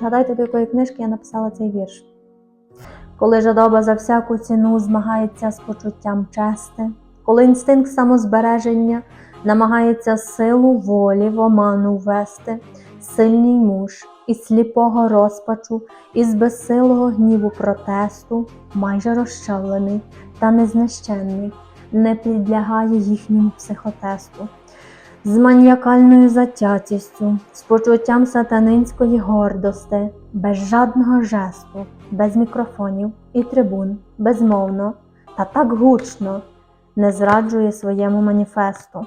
Згадайте, до якої книжки я написала цей вірш. Коли жадоба за всяку ціну змагається з почуттям чести, коли інстинкт самозбереження намагається силу волі в оману ввести, сильний муж із сліпого розпачу, із безсилого гніву протесту, майже розчавлений та незнищенний, не підлягає їхньому психотесту. З маніакальною затятістю, з почуттям сатанинської гордости, без жадного жесту, без мікрофонів і трибун, безмовно та так гучно не зраджує своєму маніфесту,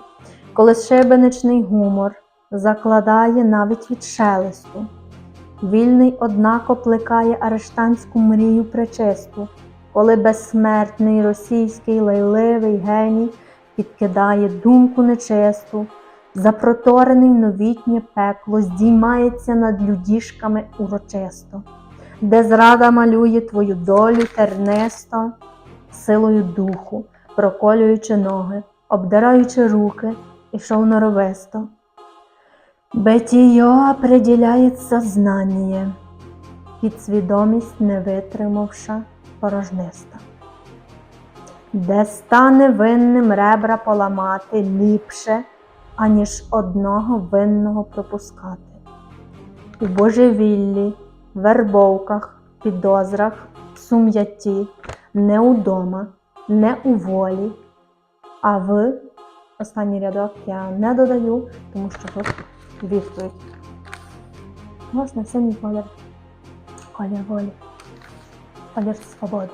коли шибеничний гумор закладає навіть від шелесту. Вільний, однако, плекає арештанську мрію пречисту, коли безсмертний російський лайливий геній підкидає думку нечисту, запроторений новітнє пекло здіймається над людішками урочисто, де зрада малює твою долю тернисто, силою духу, проколюючи ноги, обдираючи руки, ішов норовисто. Бытие определяет сознание, підсвідомість не витримавша порожниста. Де стане винним ребра поламати ліпше, аніж одного винного пропускати. У божевіллі, вербовках, підозрах, сум'ятті, не удома, не у волі, а в останній рядок я не додаю, тому що тут відповідь. Можна синій колір, колір волі, колір свободи.